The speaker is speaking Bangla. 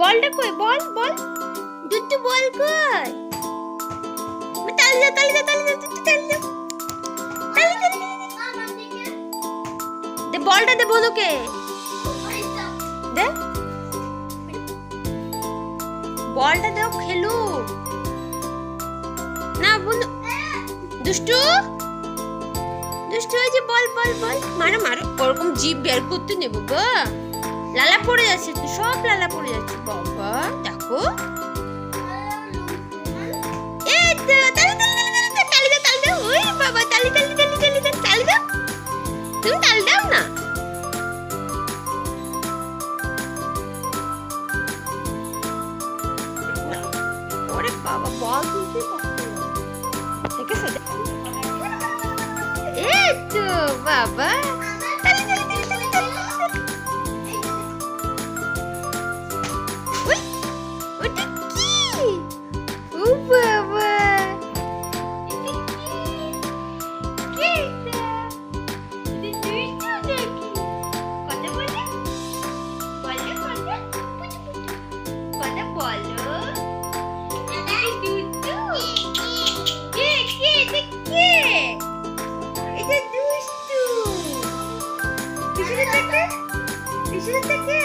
বলটা কই? বল বল। দুটু বল কই? তালি দাও তালি দাও তালি দাও দুটু তালি দাও। তালি তালি। দে বলটা দে বলুকে। দে। বলটা দাও খেলু। না বলু। দুষ্টু? দুষ্টু যে বল বল বল। মারো মারো। ওরকম জিভ বের করতে নেব গো। লালা পড়ে যাচ্ছে তো সব লালা পড়ে যাচ্ছে। বাবা, দেখো। তুমি তালি না। বাবা বাবা। This is the it. This.